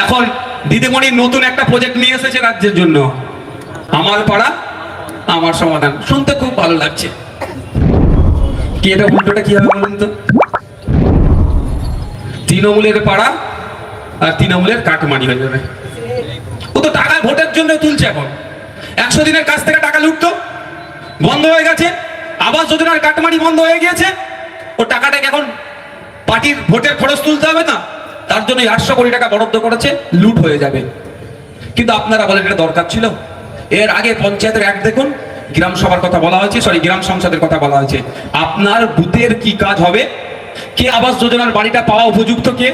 এখন দিদিমণি নতুন একটা প্রজেক্ট নিয়ে এসেছে রাজ্যের জন্য। আমার পাড়া, আমার সমাধান। শুনতে খুব ভালো লাগছে। কি এটা উল্টোটা কি হবে বলুন তো? তৃণমূলের পাড়া আর তৃণমূলের কাটমানি হয়ে যাবে। ও তো টাকা ভোটের জন্য তুলছে এখন। একশো দিনের কাছ থেকে টাকা লুটতো, বন্ধ হয়ে গেছে। আবাস যোজনার কাটমানি বন্ধ হয়ে গিয়েছে। ও টাকাটাকে এখন পার্টির ভোটের খরচ তুলতে হবে না। তার জন্য আটশো কোটি টাকা বরাদ্দ করেছে, লুট হয়ে যাবে। কিন্তু আপনারা বলেন, এটা দরকার ছিল? এর আগে পঞ্চায়েতের এক দেখুন, গ্রাম সভার কথা বলা হয়েছে সরি গ্রাম সংসদের কথা বলা হয়েছে। আপনার বুথের কি কাজ হবে? কে আবাস যোজনার বাড়িটা পাওয়া উপযুক্ত কে?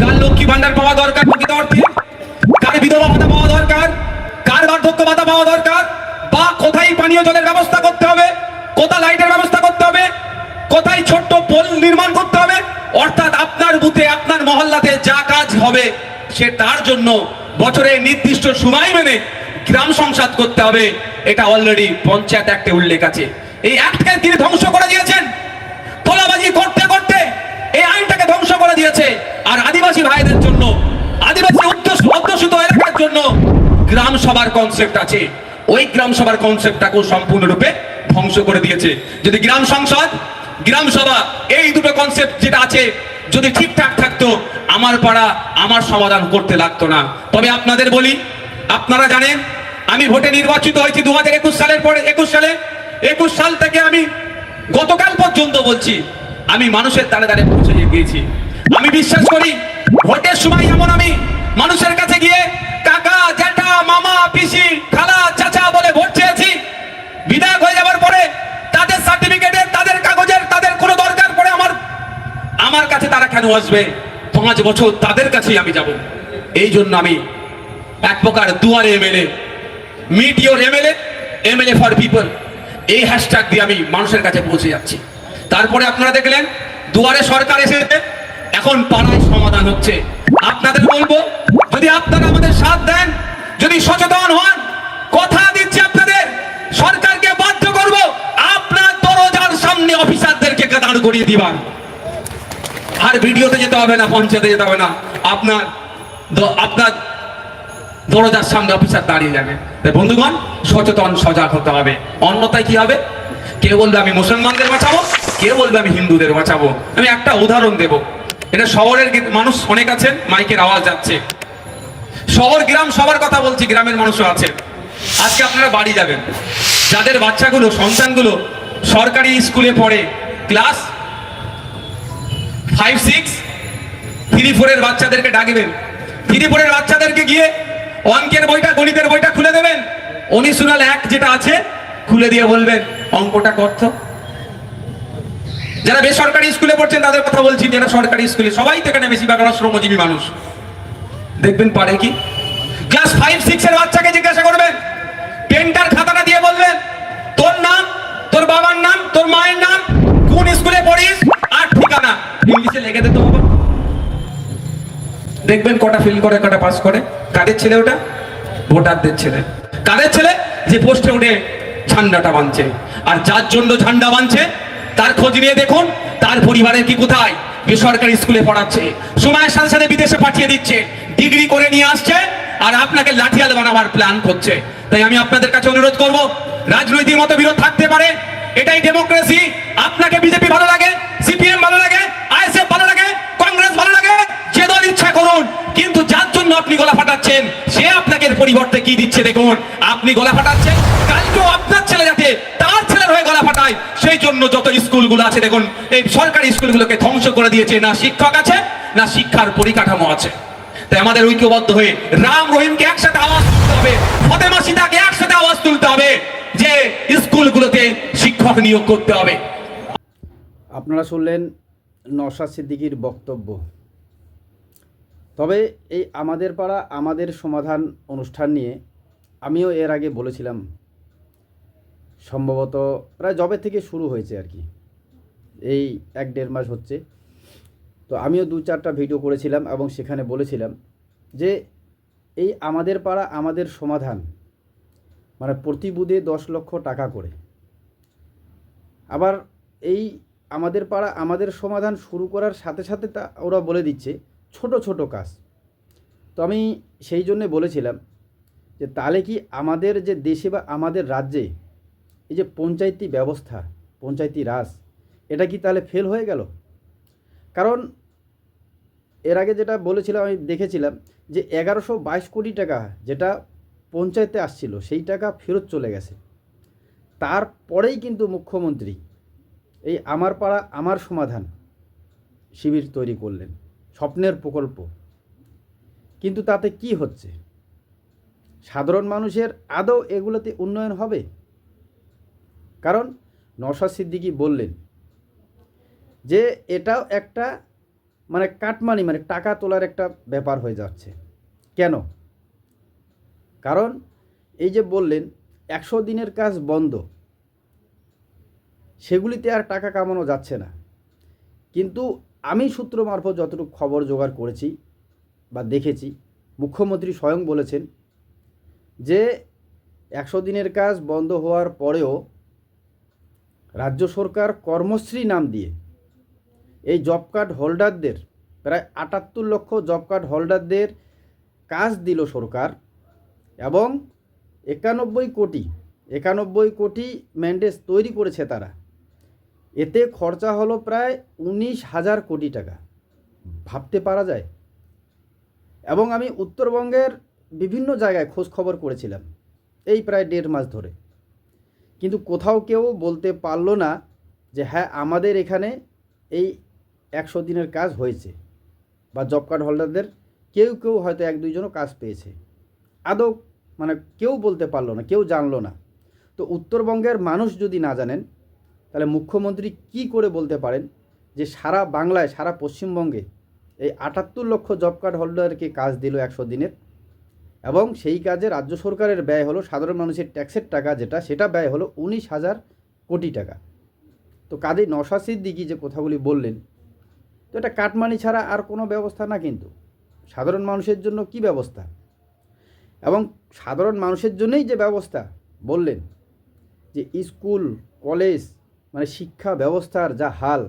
কার লক্ষ্মী ভান্ডার পাওয়া দরকার প্রকৃত অর্থে? কার বিধবা ভাতা পাওয়া দরকার? কার বার্ধক্য ভাতা পাওয়া দরকার? বা কোথায় পানীয় জলের ব্যবস্থা করতে হবে? কোথায় লাইটের ব্যবস্থা করতে হবে? কোথায় ছোট্ট পোল নির্মাণ করতে হবে অর্থাৎ আপনার বুথে আপনার মহল্লাতে যা কাজ হবে, সে তার জন্য বছরে নির্দিষ্ট সময় মেনে গ্রাম সংসদ করতে হবে। এটা অলরেডি পঞ্চায়েত অ্যাক্টে উল্লেখ আছে। এই অ্যাক্টকে তিনি ধ্বংস করে দিয়েছেন। তোলাবাজি করতে করতে এই আইনটাকে ধ্বংস করে দিয়েছে। আর আদিবাসী ভাইদের জন্য, আদিবাসী অধ্যুষ- অধ্যুষিত এলাকার জন্য গ্রাম সভার কনসেপ্ট আছে। ওই গ্রাম সভার কনসেপ্টটাকেও সম্পূর্ণরূপে ধ্বংস করে দিয়েছে। যদি গ্রাম সংসদ, গ্রাম সভা, এই দুটো কনসেপ্ট যেটা আছে যদি ঠিকঠাক থাকতো, আমার পাড়া আমার সমাধান করতে লাগতো না। তবে আপনাদের বলি, আপনারা জানেন, আমি ভোটে নির্বাচিত হয়েছি দু হাজার একুশ সালের পরে, একুশ সালে, একুশ সাল থেকে আমি গতকাল পর্যন্ত বলছি, আমি মানুষের দ্বারে দ্বারে পৌঁছে গিয়েছি। আমি বিশ্বাস করি, ভোটের সময় এমন আমি মানুষের কাছে গিয়ে, কাকা, জ্যাঠা, মামা, পিসি, খালা, চাচা বলে ভোট চেয়েছি। বিধায়ক হয়ে যাওয়ার পরে তাদের সার্টিফিকেটের তাদের কাগজের, তাদের কোনো দরকার পড়ে আমার আমার কাছে আসবে। পাঁচ বছর তাদের কাছেই আমি যাব। এই জন্য আমি এক প্রকার দুয়ারে MLA meet your MLA MLA for people, এই হ্যাশট্যাগ দিয়ে আমি মানুষের কাছে পৌঁছে যাচ্ছি। তারপরে আপনারা দেখলেন, দুয়ারে সরকার এসেছে। এখন পাড়ায় সমাধান হচ্ছে। আপনাদের বলব, যদি আপনারা আমাদের সাথ দেন, যদি সচেতন হন, কথা দিচ্ছি আপনাদের, সরকারকে বাধ্য করব, আপনার দরজার সামনে অফিসারদেরকে দাঁড় করিয়ে দিবার। আর ভিডিওতে যেতে হবে না, পঞ্চায়েতে যেতে হবে না। আপনার আপনার দরজার সামনে অফিসার দাঁড়িয়ে যাবে। তাই বন্ধুগণ, সচেতন, সজাগ হতে হবে। অন্যতায় কি হবে? কে বলবে আমি মুসলমানদের বাঁচাবো? কে বলবে আমি হিন্দুদের বাঁচাবো? আমি একটা উদাহরণ দেব। এটা শহরের মানুষ অনেক আছেন, মাইকের আওয়াজ যাচ্ছে। শহর গ্রাম সবার কথা বলছি, গ্রামের মানুষও আছেন। আজকে আপনারা বাড়ি যাবেন। যাদের বাচ্চাগুলো, সন্তানগুলো সরকারি স্কুলে পড়ে, ক্লাস ফাইভ সিক্স থ্রি ফোরের বাচ্চাদেরকে ডাকবেন। থ্রি ফোরের বাচ্চাদেরকে গিয়ে অঙ্কের বইটা, গণিতের বইটা খুলে দেবেন। অনুশীলন এক যেটা আছে, খুলে দিয়ে বলবেন, অঙ্কটা করতো যারা বেসরকারি স্কুলে পড়ছেন, তাদের কথা বলছি, যারা সরকারি স্কুলে, সবাই তো এখানে বেশিরভাগ শ্রমজীবী মানুষ। দেখবেন পারে কি? ক্লাস ফাইভ সিক্স এর বাচ্চাকে জিজ্ঞাসা করবেন, পেন্টার খাতাটা দিয়ে বলবেন, তোর নাম, তোর বাবার নাম, তোর মায়ের নাম, কোন স্কুলে পড়িস? ঠিকানা ইংলিশে লিখে দে তো বাবা দেখবেন কটা ফেল করে, কটা পাস করে। কাদের ছেলে ওটা? ভোটারদের ছেলে। কাদের ছেলে? যে পোস্টে উঠে ঝান্ডাটা বাঁধছে। আর যার জন্য ঝান্ডা বাঁধছে, তার খোঁজ নিয়ে দেখুন, তার পরিবারের কি কোথায়? বেসরকারি স্কুলে পড়াচ্ছে, সময়ের সাথে সাথে বিদেশে পাঠিয়ে দিচ্ছে, ডিগ্রি করে নিয়ে আসছে, আর আপনাকে লাঠিয়াল বানাবার প্ল্যান করছে। তাই আমি আপনাদের কাছে অনুরোধ করব, রাজনৈতিক মতবিরোধ থাকতে পারে, এটাই ডেমোক্রেসি আপনাকে বিজেপি ভালো লাগে সিপিএম ভালো লাগে, আইএসএফ ভালো লাগে, কংগ্রেস ভালো লাগে, যে দল ইচ্ছা করুন, কিন্তু যার জন্য আপনি গলা ফাটাচ্ছেন, সে আপনাকে পরিবর্তে কি দিচ্ছে দেখুন। আপনি গলা ফাটাচ্ছেন, কালকেও আপনার ছেলে যাতে তার ছেলের হয়ে গলা ফাটায়, সেই জন্য যত স্কুলগুলো আছে দেখুন, এই সরকারি স্কুলগুলোকে ধ্বংস করে দিয়েছে, না শিক্ষক আছে, না শিক্ষার পরিকাঠামো আছে। তাই আমাদের ঐক্যবদ্ধ হয়ে রাম রহিমকে একসাথে আওয়াজ তুলতে হবে, ফতেমা সীতাকে একসাথে আওয়াজ তুলতে হবে, যে স্কুলগুলোতে শিক্ষক নিয়োগ করতে হবে। আপনারা শুনলেন নশা সিদ্দিকির বক্তব্য। তবে এই আমাদের পাড়া, আমাদের সমাধান অনুষ্ঠান নিয়ে আমিও এর আগে বলেছিলাম, সম্ভবত প্রায় জবে থেকে শুরু হয়েছে আর কি। এই এক দেড় মাস হচ্ছে। তো আমিও দু চারটা ভিডিও করেছিলাম এবং সেখানে বলেছিলাম যে এই আমাদের পাড়া, আমাদের সমাধান মানে প্রতি বুধে দশ লক্ষ টাকা করে। আবার এই আমাদের পাড়া, আমাদের সমাধান শুরু করার সাথে সাথে তা ওরা বলে দিচ্ছে, ছোট ছোট কাজ। তো আমি সেই জন্যে বলেছিলাম যে, তাহলে কি আমাদের যে দেশে বা আমাদের রাজ্যে এই যে পঞ্চায়েতি ব্যবস্থা, পঞ্চায়েতি রাজ, এটা কি তাহলে ফেল হয়ে গেল? কারণ এর আগে যেটা বলেছিলাম, আমি দেখেছিলাম যে, এগারোশো বাইশ কোটি টাকা যেটা পঞ্চায়েতে আসছিল, সেই টাকা ফেরত চলে গেছে। তারপরেই কিন্তু মুখ্যমন্ত্রী এই আমার পাড়া, আমার সমাধান শিবির তৈরি করলেন। স্বপ্নের প্রকল্প। কিন্তু তাতে কি হচ্ছে? সাধারণ মানুষের আদৌ এগুলোতে উন্নয়ন হবে? কারণ নশা সিদ্দিকি বললেন যে, এটাও একটা মানে কাটমানি মানে টাকা তোলার একটা ব্যাপার হয়ে যাচ্ছে। কেন? কারণ এই যে বললেন, একশো দিনের কাজ বন্ধ। সেগুলিতে আর টাকা কামানো যাচ্ছে না। কিন্তু আমি সূত্র মারফত যতটুকু খবর জোগাড় করেছি বা দেখেছি, মুখ্যমন্ত্রী স্বয়ং বলেছেন যে একশো দিনের কাজ বন্ধ হওয়ার পরেও রাজ্য সরকার কর্মশ্রী নাম দিয়ে এই জব কার্ড হোল্ডারদের, প্রায় আটাত্তর লক্ষ জব কার্ড হোল্ডারদের কাজ দিল সরকার এবং একানব্বই কোটি একানব্বই কোটি ম্যান্ডেজ তৈরি করেছে তারা। এতে খরচা হলো প্রায় উনিশ হাজার কোটি টাকা। ভাবতে পারা যায়। এবং আমি উত্তরবঙ্গের বিভিন্ন জায়গায় খোঁজ খবর করেছিলাম, এই প্রায় দেড় মাস ধরে। কিন্তু কোথাও কেউ বলতে পারল না যে হ্যাঁ আমাদের এখানে এই একশো দিনের কাজ হয়েছে বা জব কার্ড হোল্ডারদের কেউ কেউ হয়তো এক দুইজনও কাজ পেয়েছে। আদৌ মানে কেউ বলতে পারল না, কেউ জানলো না। তো উত্তরবঙ্গের মানুষ যদি না জানেন তাহলে মুখ্যমন্ত্রী কি করে বলতে পারেন যে সারা বাংলায়, সারা পশ্চিমবঙ্গে এই আটাত্তর লক্ষ জব কার্ড হোল্ডারকে কাজ দিল একশো দিনের? এবং সেই কাজে রাজ্য সরকারের ব্যয় হলো সাধারণ মানুষের ট্যাক্সের টাকা যেটা, সেটা ব্যয় হলো উনিশ হাজার কোটি টাকা। তো কাজে নশা সিদ্দিকি যে কথাগুলি বললেন, তো এটা কাটমানি ছাড়া আর কোনো ব্যবস্থা না কিন্তু। সাধারণ মানুষের জন্য কি ব্যবস্থা? এবং সাধারণ মানুষের জন্যই যে ব্যবস্থা বললেন যে স্কুল, কলেজ মানে শিক্ষা ব্যবস্থার যা হাল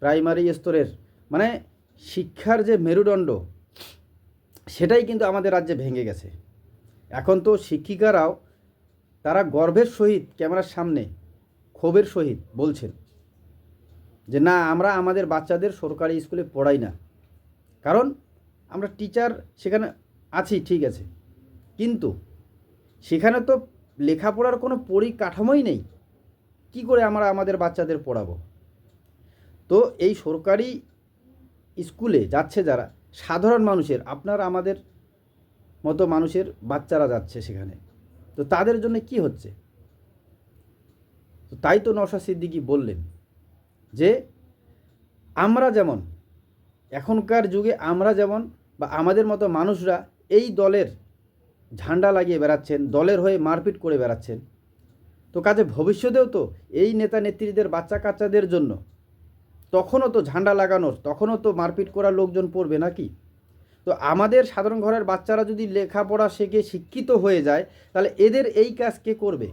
প্রাইমারি স্তরের মানে শিক্ষার যে মেরুদণ্ড, সেটাই কিন্তু আমাদের রাজ্যে ভেঙে গেছে। এখন তো শিক্ষিকারাও, তারা গর্বের সহিত ক্যামেরার সামনে, ক্ষোভের সহিত বলছেন যে, না, আমরা আমাদের বাচ্চাদের সরকারি স্কুলে পড়াই না। কারণ আমরা টিচার সেখানে আছি, ঠিক আছে। কিন্তু সেখানে তো লেখাপড়ার কোনো পরিকাঠামোই নেই। কি করে আমরা আমাদের বাচ্চাদের পড়াবো? তো এই সরকারি স্কুলে যাচ্ছে যারা, সাধারণ মানুষের, আপনার আমাদের মতো মানুষের বাচ্চারা যাচ্ছে সেখানে। তো তাদের জন্য কি হচ্ছে? তো তাই তো নশা সিদ্দিকি বললেন যে, আমরা যেমন, এখনকার যুগে আমরা যেমন বা আমাদের মতো মানুষরা এই দলের ঝান্ডা লাগিয়ে বেড়াচ্ছেন, দলের হয়ে মারপিট করে বেড়াচ্ছেন তো কাজে ভবিষ্যতেও তো এই নেতা নেত্রীদের, বাচ্চা কাচ্চাদের জন্য। তখনও তো ঝান্ডা লাগানোর, তখনও তো মারপিট করা লোকজন পড়বে নাকি? তো আমাদের সাধারণ ঘরের বাচ্চারা যদি লেখাপড়া শেখে, শিক্ষিত হয়ে যায়, তাহলে এদের এই কাজ কে করবে?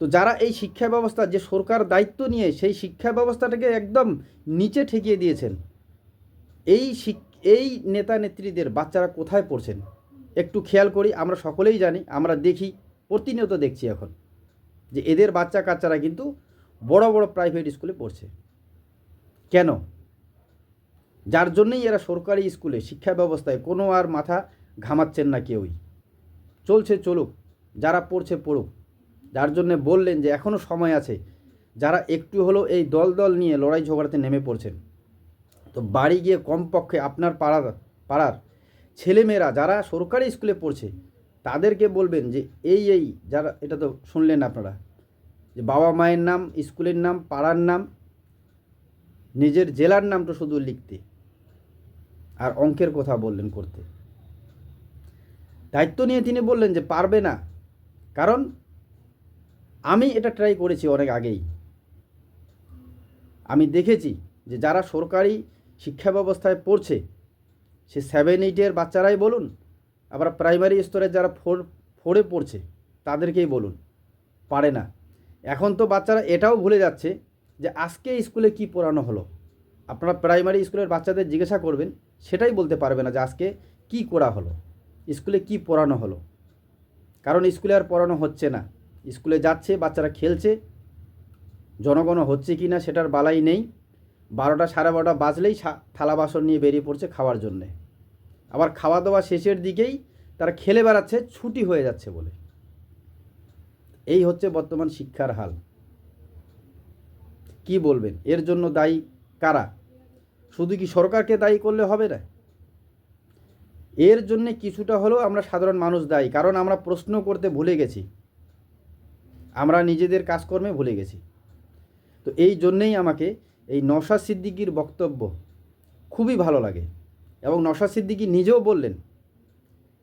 তো যারা এই শিক্ষা ব্যবস্থা, যে সরকার দায়িত্ব নিয়ে সেই শিক্ষা ব্যবস্থাটাকে একদম নিচে ঠেকিয়ে দিয়েছেন, এই এই নেতা নেত্রীদের বাচ্চারা কোথায় পড়ছেন? একটু খেয়াল করি, আমরা সকলেই জানি, আমরা দেখি। প্রতিনিয়ত দেখছি এখন যে এদের বাচ্চা কাচ্চারা কিন্তু বড় বড় প্রাইভেট স্কুলে পড়ছে। কেন? যার জন্যই এরা সরকারি স্কুলে শিক্ষা ব্যবস্থায় কোনো আর মাথা ঘামাচ্ছেন না কেউই। চলছে চলুক, যারা পড়ছে পড়ুক। যার জন্য বললেন যে এখনও সময় আছে, যারা একটু হলেও এই দল দল নিয়ে লড়াই ঝগড়াতে নেমে পড়ছেন। তো বাড়ি গিয়ে কমপক্ষে আপনার পাড়ার পাড়ার ছেলেমেয়েরা, যারা সরকারি স্কুলে পড়ছে তাদেরকে বলবেন যে এই এই, যারা, এটা তো শুনলেন আপনারা, যে বাবা মায়ের নাম, স্কুলের নাম, পাড়ার নাম, নিজের জেলার নামটা শুধু লিখতে আর অঙ্কের কথা বললেন করতে। দায়িত্ব নিয়ে তিনি বললেন যে পারবে না, কারণ আমি এটা ট্রাই করেছি অনেক আগেই। আমি দেখেছি যে যারা সরকারি শিক্ষা ব্যবস্থায় পড়ছে, সে সেভেন এইটের বাচ্চারাই বলুন আবার প্রাইমারি স্তরে যারা ফোর ফোরে পড়ছে, তাদেরকেই বলুন। পারে না। এখন তো বাচ্চারা এটাও ভুলে যাচ্ছে যে আজকে স্কুলে কি পড়ানো হলো। আপনারা প্রাইমারি স্কুলের বাচ্চাদের জিজ্ঞাসা করবেন, সেটাই বলতে পারবে না যে আজকে কি করা হলো, স্কুলে কি পড়ানো হলো। কারণ স্কুলে আর পড়ানো হচ্ছে না। স্কুলে যাচ্ছে, বাচ্চারা খেলছে। জনগণ হচ্ছে কি না, সেটার বালাই নেই। বারোটা সাড়ে বারোটা বাজলেই থালা বাসন নিয়ে বেরিয়ে পড়ছে খাওয়ার জন্যে। আবার খাওয়া দাওয়া শেষের দিকেই তারা খেলে বেড়াচ্ছে, ছুটি হয়ে যাচ্ছে বলে। এই হচ্ছে বর্তমান শিক্ষার হাল। কি বলবেন? এর জন্য দায়ী কারা? শুধু কি সরকারকে দায়ী করলে হবে না? এর জন্যে কিছুটা হলেও আমরা সাধারণ মানুষ দায়ী, কারণ আমরা প্রশ্ন করতে ভুলে গেছি। আমরা নিজেদের কাজকর্মে ভুলে গেছি। তো এই জন্যেই আমাকে এই নশা সিদ্দিকির বক্তব্য খুবই ভালো লাগে। এবং নশা সিদ্দিকি নিজেও বললেন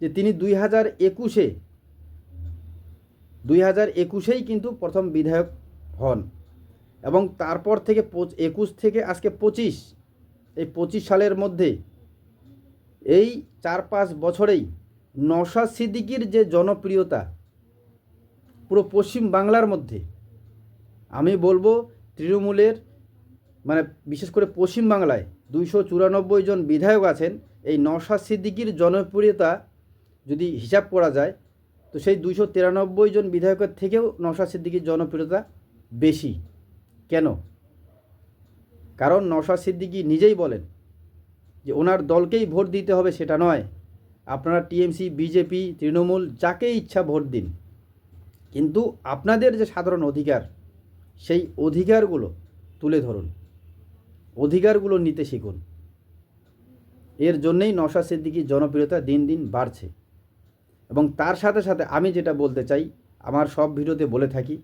যে তিনি দুই হাজার একুশে, দুই হাজার একুশেই কিন্তু প্রথম বিধায়ক হন এবং তারপর থেকে একুশ থেকে আজকে পঁচিশ, এই পঁচিশ সালের মধ্যে এই চার পাঁচ বছরেই নশা সিদ্দিকির যে জনপ্রিয়তা পুরো পশ্চিম বাংলার মধ্যে, আমি বলব তৃণমূলের মানে বিশেষ করে পশ্চিম বাংলায় দুইশো চুরানব্বই জন বিধায়ক আছেন, এই নশা সিদ্দিকির জনপ্রিয়তা যদি হিসাব করা যায়, তো সেই দুইশো তিরানব্বই জন বিধায়কের থেকেও নশা সিদ্দিকির জনপ্রিয়তা বেশি। কেন? কারণ নশা সিদ্দিকি নিজেই বলেন যে ওনার দলকেই ভোট দিতে হবে সেটা নয়। আপনারা টিএমসি, বিজেপি, তৃণমূল যাকে ইচ্ছা ভোট দিন। কিন্তু আপনাদের যে সাধারণ অধিকার, সেই অধিকারগুলো তুলে ধরুন। অধিকারগুলো নিতে শিখুন। এর জন্যেই নশা সিদ্দিকির জনপ্রিয়তা দিন দিন বাড়ছে। এবং তার সাথে সাথে আমি যেটা বলতে চাই, আমার সব ভিডিওতে বলে থাকি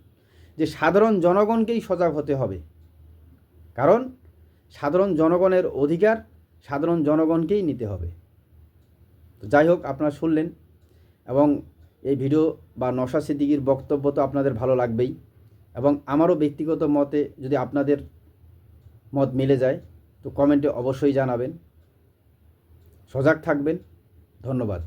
যে, সাধারণ জনগণকেই সজাগ হতে হবে। কারণ সাধারণ জনগণের অধিকার সাধারণ জনগণকেই নিতে হবে। তো যাই হোক, আপনারা শুনলেন এবং এই ভিডিও বা নশা সিদ্দিকির বক্তব্য তো আপনাদের ভালো লাগবেই। এবং আমারও ব্যক্তিগত মতে যদি আপনাদের মত মিলে যায় তো কমেন্টে অবশ্যই জানাবেন। সজাগ থাকবেন। ধন্যবাদ।